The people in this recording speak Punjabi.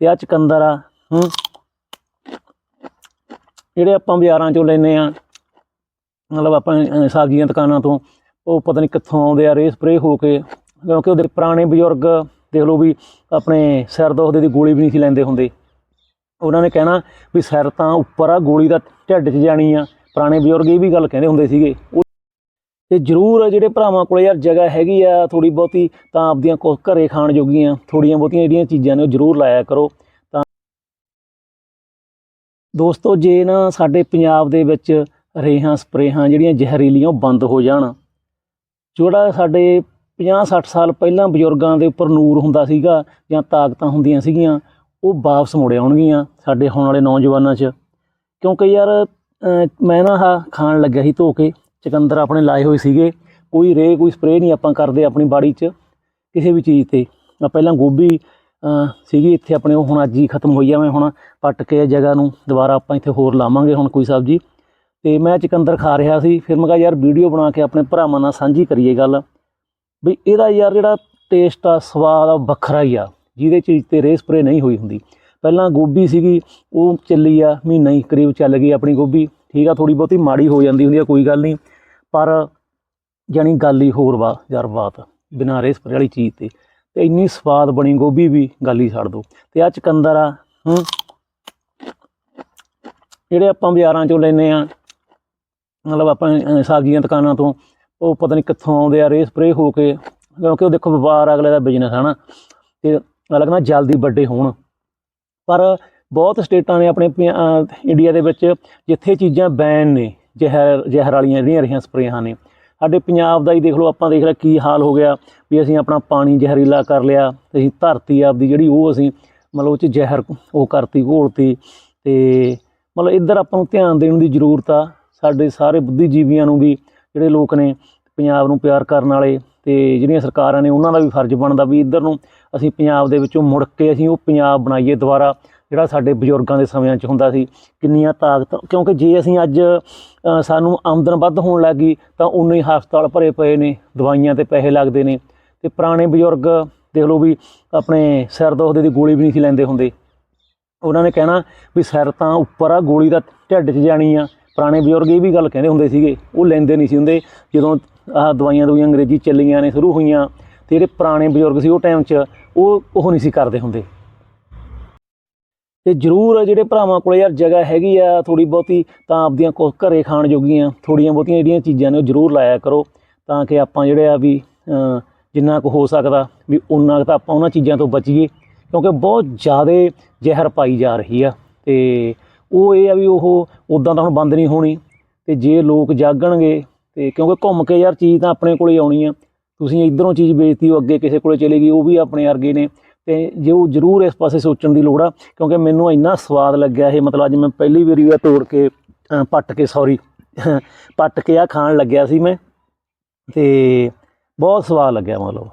ਤੇ ਆ ਚਕੰਦਰ ਆ ਹੂੰ। ਜਿਹੜੇ ਆਪਾਂ ਬਾਜ਼ਾਰਾਂ ਚੋਂ ਲੈਨੇ ਆ ਮਤਲਬ ਆਪਾਂ ਅਹ, ਸਬਜ਼ੀਆਂ ਦੁਕਾਨਾਂ ਤੋਂ ਉਹ ਪਤਾ ਨਹੀਂ ਕਿੱਥੋਂ ਆਉਂਦੇ ਆ ਰੇ ਸਪਰੇ ਹੋ ਕੇ ਕਿਉਂਕਿ ਉਹਦੇ ਪੁਰਾਣੇ ਬਜ਼ੁਰਗ ਦੇਖ ਲਓ ਵੀ ਆਪਣੇ ਸਿਰ ਦੁਖਦੇ ਦੀ ਗੋਲੀ ਵੀ ਨਹੀਂ ਸੀ ਲੈਂਦੇ ਹੁੰਦੇ। ਉਹਨਾਂ ਨੇ ਕਹਿਣਾ ਵੀ ਸਿਰ ਤਾਂ ਉੱਪਰ ਆ ਗੋਲੀ ਦਾ ਢਿੱਡ 'ਚ ਜਾਣੀ ਆ। ਪੁਰਾਣੇ ਬਜ਼ੁਰਗ ਇਹ ਵੀ ਗੱਲ ਕਹਿੰਦੇ ਹੁੰਦੇ ਸੀਗੇ ਉਹ ਤੇ ਜ਼ਰੂਰ ਜਿਹੜੇ ਭਰਾਵਾਂ ਕੋਲੇ ਯਾਰ ਜਗ੍ਹਾ ਹੈਗੀ ਆ ਥੋੜੀ ਬਹੁਤੀ, ਤਾਂ ਆਪਦੀਆਂ ਕੁਛ ਘਰੇ ਖਾਣ ਜੋਗੀਆਂ ਥੋੜੀਆਂ ਬਹੁਤੀਆਂ ਜਿਹੜੀਆਂ ਚੀਜ਼ਾਂ ਨੇ ਉਹ ਜ਼ਰੂਰ ਲਾਇਆ ਕਰੋ। ਤਾਂ ਦੋਸਤੋ, ਜੇ ਨਾ ਸਾਡੇ ਪੰਜਾਬ ਦੇ ਵਿੱਚ ਰੇਹਾਂ, ਸਪਰੇਹਾਂ ਜਿਹੜੀਆਂ ਜ਼ਹਿਰੀਲੀਆਂ ਉਹ ਬੰਦ ਹੋ ਜਾਣ, ਜਿਹੜਾ ਸਾਡੇ 50 60 ਸਾਲ ਪਹਿਲਾਂ ਬਜ਼ੁਰਗਾਂ ਦੇ ਉੱਪਰ ਨੂਰ ਹੁੰਦਾ ਸੀਗਾ ਜਾਂ ਤਾਕਤਾਂ ਹੁੰਦੀਆਂ ਸੀਗੀਆਂ, ਉਹ ਵਾਪਸ ਮੁੜ ਆਉਣਗੀਆਂ ਸਾਡੇ ਆਉਣ ਵਾਲੇ ਨੌਜਵਾਨਾਂ 'ਚ। ਕਿਉਂਕਿ ਯਾਰ ਮੈਂ ਨਾ ਆਹ ਖਾਣ ਲੱਗਿਆ ਸੀ ਧੋ ਕੇ ਚਕੰਦਰ ਆਪਣੇ ਲਾਏ ਹੋਏ ਸੀਗੇ। ਕੋਈ ਰੇ, ਕੋਈ ਸਪਰੇਅ ਨਹੀਂ ਆਪਾਂ ਕਰਦੇ ਆਪਣੀ ਬਾੜੀ 'ਚ ਕਿਸੇ ਵੀ ਚੀਜ਼ ਤੇ। ਆਹ ਪਹਿਲਾਂ ਗੋਭੀ ਸੀਗੀ ਇੱਥੇ ਆਪਣੇ, ਉਹ ਹੁਣ ਅੱਜ ਹੀ ਖਤਮ ਹੋਈ ਆ ਮੈਂ ਹੁਣ ਪੱਟ ਕੇ ਜਗ੍ਹਾ ਨੂੰ ਦੁਬਾਰਾ ਆਪਾਂ ਇੱਥੇ ਹੋਰ ਲਾਵਾਂਗੇ ਹੁਣ ਕੋਈ ਸਬਜ਼ੀ। ਤੇ ਮੈਂ ਚਕੰਦਰ ਖਾ ਰਿਹਾ ਸੀ, ਫਿਰ ਮੈਂ ਕਿਹਾ ਯਾਰ ਵੀਡੀਓ ਬਣਾ ਕੇ ਆਪਣੇ ਭਰਾਵਾਂ ਨਾਲ ਸਾਂਝੀ ਕਰੀਏ ਗੱਲ। ਵੀ ਇਹਦਾ ਯਾਰ ਜਿਹੜਾ ਟੇਸਟ ਆ, ਸਵਾਦ ਆ, ਉਹ ਵੱਖਰਾ ਹੀ ਆ, ਜਿਹਦੇ ਚੀਜ਼ ਤੇ ਰੇ ਸਪਰੇ ਨਹੀਂ ਹੋਈ ਹੁੰਦੀ। ਪਹਿਲਾਂ ਗੋਭੀ ਸੀਗੀ, ਉਹ ਚੱਲੀ ਆ, ਮਹੀਨਾ ਹੀ ਕਰੀਬ ਚੱਲ ਗਈ ਆਪਣੀ ਗੋਭੀ। ਠੀਕ ਆ ਥੋੜੀ ਬਹੁਤੀ ਮਾੜੀ ਹੋ ਜਾਂਦੀ ਹੁੰਦੀ ਆ, ਕੋਈ ਗੱਲ ਨਹੀਂ। ਪਰ ਜਾਣੀ ਗੱਲ ਹੀ ਹੋਰ ਵਾ, ਯਾਰ ਬਾਤ, ਬਿਨਾਂ ਰੇ ਸਪਰੇ ਵਾਲੀ ਚੀਜ਼ ਤੇ। ਤੇ ਇੰਨੀ ਸਵਾਦ ਬਣੀ ਗੋਭੀ ਵੀ, ਗੱਲ ਹੀ ਛੱਡ ਦੋ। ਤੇ ਆ ਚਕੰਦਰ ਆ, ਹੂੰ। ਜਿਹੜੇ ਆਪਾਂ ਬਾਜ਼ਾਰਾਂ ਚੋਂ ਲੈਨੇ ਆ, ਮਤਲਬ ਆਪਾਂ ਸਬਜ਼ੀਆਂ ਦੁਕਾਨਾਂ ਤੋਂ, ਉਹ ਪਤਾ ਨਹੀਂ ਕਿੱਥੋਂ ਆਉਂਦੇ ਆ, ਰੇ ਸਪਰੇ ਹੋ ਕੇ। ਕਿਉਂਕਿ ਉਹ ਦੇਖੋ ਵਪਾਰ ਅਗਲੇ ਦਾ ਬਿਜ਼ਨਸ ਹੈ ਨਾ ਤੇ ਅਗਲਾ ਨਾ ਜਲਦੀ ਵੱਡੇ ਹੋਣ। ਪਰ ਬਹੁਤ ਸਟੇਟਾਂ ਨੇ ਆਪਣੇ ਪਿਆ- ਇੰਡੀਆ ਦੇ ਵਿੱਚ ਜਿੱਥੇ ਚੀਜ਼ਾਂ ਬੈਨ ਨੇ, ਜ਼ਹਿਰ ਜ਼ਹਿਰ ਵਾਲੀਆਂ ਜਿਹੜੀਆਂ ਰਹੀਆਂ ਸਪਰੇਹਾਂ ਨੇ। ਸਾਡੇ ਪੰਜਾਬ ਦਾ ਹੀ ਦੇਖ ਲਓ, ਆਪਾਂ ਦੇਖ ਲਿਆ ਕੀ ਹਾਲ ਹੋ ਗਿਆ ਵੀ ਅਸੀਂ ਆਪਣਾ ਪਾਣੀ ਜ਼ਹਿਰੀਲਾ ਕਰ ਲਿਆ ਤੇ ਅਸੀਂ ਧਰਤੀ ਆਪਦੀ ਜਿਹੜੀ ਉਹ ਅਸੀਂ ਮਤਲਬ ਉਹ ਚ ਜ਼ਹਿਰ ਉਹ ਕਰਤੀ, ਘੋਲਤੀ ਤੇ ਮਤਲਬ ਇੱਧਰ ਆਪਾਂ ਨੂੰ ਧਿਆਨ ਦੇਣ ਦੀ ਜ਼ਰੂਰਤ ਆ, ਸਾਡੇ ਸਾਰੇ ਬੁੱਧੀਜੀਵੀਆਂ ਨੂੰ ਵੀ ਜਿਹੜੇ ਲੋਕ ਨੇ ਪੰਜਾਬ ਨੂੰ ਪਿਆਰ ਕਰਨ ਵਾਲੇ ਤੇ ਜਿਹੜੀਆਂ ਸਰਕਾਰਾਂ ਨੇ ਉਹਨਾਂ ਦਾ ਵੀ ਫਰਜ਼ ਬਣਦਾ ਵੀ ਇੱਧਰ ਨੂੰ ਅਸੀਂ ਪੰਜਾਬ ਦੇ ਵਿੱਚੋਂ ਮੁੜ ਕੇ ਅਸੀਂ ਉਹ ਪੰਜਾਬ ਬਣਾਈਏ ਦੁਬਾਰਾ। ਜਿਹੜਾ ਸਾਡੇ ਬਜ਼ੁਰਗਾਂ ਦੇ ਸਮਿਆਂ 'ਚ ਹੁੰਦਾ ਸੀ, ਕਿੰਨੀਆਂ ਤਾਕਤ, ਕਿਉਂਕਿ ਜੇ ਅਸੀਂ ਅੱਜ ਸਾਨੂੰ ਆਮਦਨ ਵੱਧ ਹੋਣ ਲੱਗੀ ਤਾਂ ਉਨੇ ਹੀ ਹਸਪਤਾਲ ਭਰੇ ਪਏ ਨੇ, ਦਵਾਈਆਂ ਤੇ ਪੈਸੇ ਲੱਗਦੇ ਨੇ, ਤੇ ਪੁਰਾਣੇ ਬਜ਼ੁਰਗ ਦੇਖ ਲਓ ਵੀ ਆਪਣੇ ਸਿਰ ਦੁਖਦੇ ਦੀ ਗੋਲੀ ਵੀ ਨਹੀਂ ਸੀ ਲੈਂਦੇ ਹੁੰਦੇ। ਉਹਨਾਂ ਨੇ ਕਹਿਣਾ ਵੀ ਸਿਰ ਤਾਂ ਉੱਪਰ ਆ, ਗੋਲੀ ਦਾ ਢਿੱਡ 'ਚ ਜਾਣੀ ਆ। ਪੁਰਾਣੇ ਬਜ਼ੁਰਗ ਇਹ ਵੀ ਗੱਲ ਕਹਿੰਦੇ ਹੁੰਦੇ ਸੀਗੇ, ਉਹ ਲੈਂਦੇ ਨਹੀਂ ਸੀ ਹੁੰਦੇ। ਜਦੋਂ ਆਹ ਦਵਾਈਆਂ ਦਵਾਈਆਂ ਅੰਗਰੇਜ਼ੀ ਚੱਲੀਆਂ ਨੇ, ਸ਼ੁਰੂ ਹੋਈਆਂ, ਤੇ ਜਿਹੜੇ ਪੁਰਾਣੇ ਬਜ਼ੁਰਗ ਸੀ ਉਹ ਟਾਈਮ 'ਚ, ਉਹ ਉਹ ਨਹੀਂ ਸੀ ਕਰਦੇ ਹੁੰਦੇ। ਤੇ ਜ਼ਰੂਰ ਜਿਹੜੇ ਭਰਾਵਾਂ ਕੋਲੇ ਯਾਰ ਜਗ੍ਹਾ ਹੈਗੀ ਆ ਥੋੜੀ ਬਹੁਤੀ, ਤਾਂ ਆਪਦੀਆਂ ਕੁਛ ਘਰੇ ਖਾਣ ਜੋਗੀਆਂ ਥੋੜੀਆਂ ਬਹੁਤੀਆਂ ਜਿਹੜੀਆਂ ਚੀਜ਼ਾਂ ਨੇ ਉਹ ਜ਼ਰੂਰ ਲਾਇਆ ਕਰੋ, ਤਾਂ ਕਿ ਆਪਾਂ ਜਿਹੜੇ ਆ ਵੀ ਜਿੰਨਾ ਕੁ ਹੋ ਸਕਦਾ ਵੀ ਉਨਾ ਕੁ ਤਾਂ ਆਪਾਂ ਉਹਨਾਂ ਚੀਜ਼ਾਂ ਤੋਂ ਬਚੀਏ, ਕਿਉਂਕਿ ਬਹੁਤ ਜ਼ਿਆਦਾ ਜ਼ਹਿਰ ਪਾਈ ਜਾ ਰਹੀ ਆ, ਤੇ ਉਹ ਇਹ ਆ ਵੀ ਉਹ ਉਦਾਂ ਤਾਂ ਹੁਣ ਬੰਦ ਨਹੀਂ ਹੋਣੀ, ਤੇ ਜੇ ਲੋਕ ਜਾਗਣਗੇ, ਤੇ ਕਿਉਂਕਿ ਘੁੰਮ ਕੇ ਯਾਰ ਚੀਜ਼ ਤਾਂ ਆਪਣੇ ਕੋਲੇ ਆਉਣੀ ਆ, ਤੁਸੀਂ ਇਧਰੋਂ ਚੀਜ਼ ਵੇਚਤੀ ਹੋ ਅੱਗੇ ਕਿਸੇ ਕੋਲੇ ਚਲੇਗੀ ਉਹ ਵੀ ਆਪਣੇ ਵਰਗੇ ਨੇ ਤੇ ਜੇ ਉਹ ਜ਼ਰੂਰ ਇਸ ਪਾਸੇ ਸੋਚਣ ਦੀ ਲੋੜ ਆ, ਕਿਉਂਕਿ ਮੈਨੂੰ ਇੰਨਾ ਸਵਾਦ ਲੱਗਿਆ ਇਹ, ਮਤਲਬ ਅੱਜ ਮੈਂ ਪਹਿਲੀ ਵਾਰੀ ਇਹ ਤੋੜ ਕੇ ਪੱਟ ਕੇ ਸੌਰੀ ਪੱਟ ਕੇ ਆ ਖਾਣ ਲੱਗਿਆ ਸੀ ਮੈਂ, ਤੇ ਬਹੁਤ ਸਵਾਦ ਲੱਗਿਆ ਮਤਲਬ।